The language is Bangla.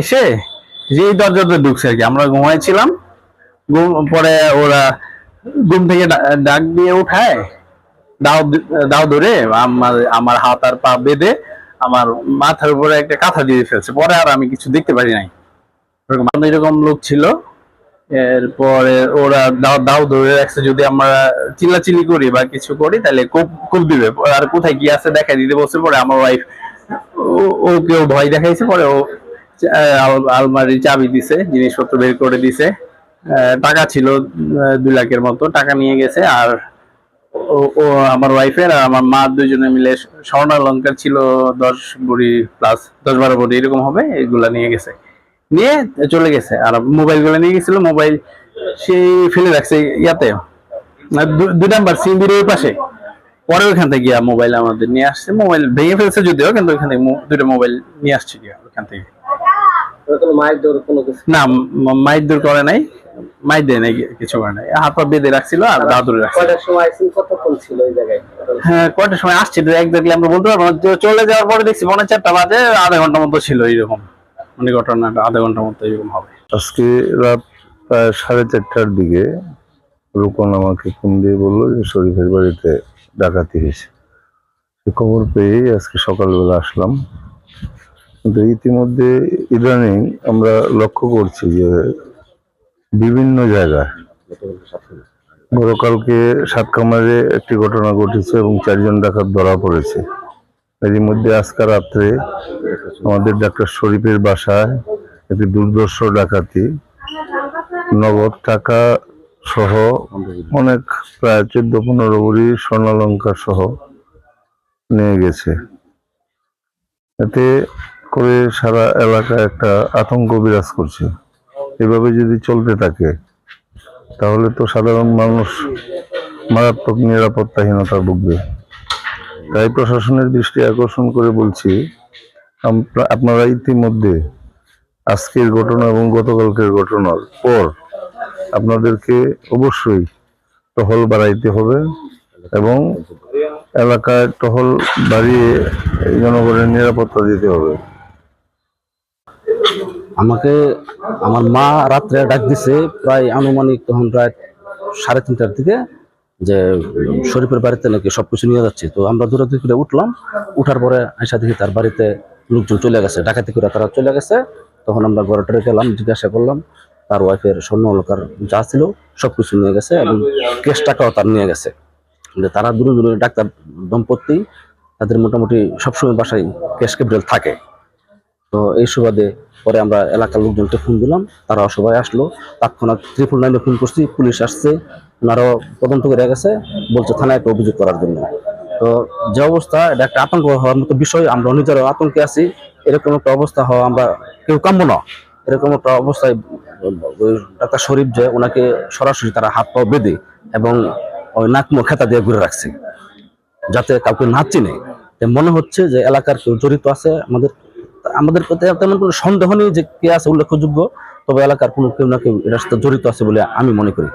এসে যেই দরজাতে ঢুকছে আর কি, আমরা ঘুমাইছিলাম, ঘুম পরে ওরা ঘুম থেকে ডাক দিয়ে উঠায়, দাও দাও ধরে আমার আমার হাত আর পা বেঁধে আমার মাথার উপরে একটা কাঁথা দিয়ে ফেলছে, পরে আর আমি কিছু দেখতে পারি নাই। এরকম লোক ছিল। এরপরে ওরা দাও দাও ধরে রাখছে যদি আমরা চিল্লাচিল্লি করি বা কিছু করি তাহলে কোপ কোপ দিবে। আর কোথায় কি আছে দেখাই দিতে বলছে পরে আমার ওয়াইফ ওকেও ভয় দেখাইছে পরে ও আহ, আল- আলমারির চাবি দিছে জিনিসপত্র বের করে দিছে। টাকা ছিল দুই লাখের মতো টাকা নিয়ে গেছে আর ও ও আমার ওয়াইফের আর আমার মা দুজনে মিলে স্বর্ণালঙ্কার ছিল দশ ভরি প্লাস দশ বারো ভরি এরকম হবে এগুলা নিয়ে গেছে। নিয়ে চলে গেছে। আর মোবাইলগুলো নিয়ে গেছিল মোবাইল সেই ফেলে রাখছে ইয়াতে। দুই নাম্বার সিম্বির ওই পাশে। পরে ওইখান থেকে গিয়া মোবাইল আমাদের নিয়ে আসছে। মোবাইল ভেঙে ফেলছে যদিও কিন্তু ওইখান থেকে দুটো মোবাইল নিয়ে আসছে গিয়া ওইখান থেকে। না মাইর দূর করে নাই। মাইর দেয় নাই কিছু করে নাই। হাত পা বেঁধে রাখছিল আর দাদুরে রাখছিল কয়টার সময় আইসিন কতক্ষণ ছিল ওই জায়গায়? হ্যাঁ কয়টার সময় আসছিল একজাক্টলি আমরা বলতে পারব চলে যাওয়ার পরে দেখছি মনে চারটা বাজে আধা ঘণ্টার মতো ছিল এইরকম। মানে ঘটনাটা আধা ঘণ্টার মতো এরকম হবে। আজকে রাত প্রায় সাড়ে চারটার দিকে রুকন আমাকে ফোন দিয়ে বলল যে শরীফের বাড়িতে ডাকাতি হয়েছে। সে খবর পেয়েই আজকে সকালবেলা আসলাম। কিন্তু ইতিমধ্যে ইদানিং আমরা লক্ষ্য করছি যে বিভিন্ন জায়গায় গতকালকে সাতকামারে একটি ঘটনা ঘটেছে এবং চারজন ডাকাত ধরা পড়েছে। এরই মধ্যে আজকে রাত্রে আমাদের ডাক্তার শরীফের বাসায় একটি দুর্দর্শ ডাকাতি। নগদ টাকা সহ অনেক প্রায় চোদ্দ পনেরো ভরি স্বর্ণালঙ্কার সহ নিয়ে গেছে। এতে করে সারা এলাকায় একটা আতঙ্ক বিরাজ করছে। এভাবে যদি চলতে থাকে, তাহলে তো সাধারণ মানুষ মারাত্মক নিরাপত্তাহীনতা ভুগবে। তাই প্রশাসনের দৃষ্টি আকর্ষণ করে বলছি আপনারা ইতিমধ্যে আজকের ঘটনা এবং গতকালকের ঘটনার পর আপনাদেরকে অবশ্যই টহল বাড়াইতে হবে এবং এলাকায় টহল বাড়িয়ে জনগণের নিরাপত্তা দিতে হবে। আমাকে, আমার মা রাত্রে ডাক দিছে, প্রায় আনুমানিক তখন প্রায় সাড়ে তিনটার দিকে। যে শরীফের বাড়িতে নাকি সবকিছু নিয়ে যাচ্ছে। তো আমরা দূরাদূরি করে উঠলাম। উঠার পরে আয়সা দেখি তার বাড়িতে লোকজন চলে গেছে। ডাকাতি করে তারা চলে গেছে। তখন আমরা ঘরে গেলাম, জিজ্ঞাসা করলাম, তার ওয়াইফের স্বর্ণ অলঙ্কার যা ছিল সবকিছু নিয়ে গেছে এবং কেশ টাকাও তার নিয়ে গেছে। তারা দূরে দূরে ডাক্তার দম্পতি, তাদের মোটামুটি সবসময় বাসায় কেশ ক্যাপিটাল থাকে। তো এই সুবাদে পরে আমরা এলাকার লোকজনকে ফোন দিলাম তারাও সবাই আসলো। তৎক্ষণাৎ ত্রিপুল নাইনে ফোন করছি, পুলিশ আসছে, ওনারাও তদন্ত করে গেছে, বলছে থানায় একটা অভিযোগ করার জন্য। তো যে অবস্থা, এটা একটা আতঙ্ক হওয়ার মতো বিষয়, আমরা নিজেরও আতঙ্কে আছি। এরকম একটা অবস্থা হওয়া আমরা কেউ কাম্য না। এরকম একটা অবস্থায়, ডাক্তার শরীফ যে ওনাকে সরাসরি তারা হাত পা বেঁধে এবং ওই নাক মুখ খেতা দিয়ে ঘুরে রাখছে। যাতে কাউকে না চিনে। মনে হচ্ছে যে এলাকার কেউ জড়িত আছে আমাদের। আমাদের তেমন কোনো সন্দেহ নেই যে কে আছে উল্লেখযোগ্য, তবে এলাকার কোনো কেউ না কেউ এটার সাথে জড়িত আছে বলে আমি মনে করি।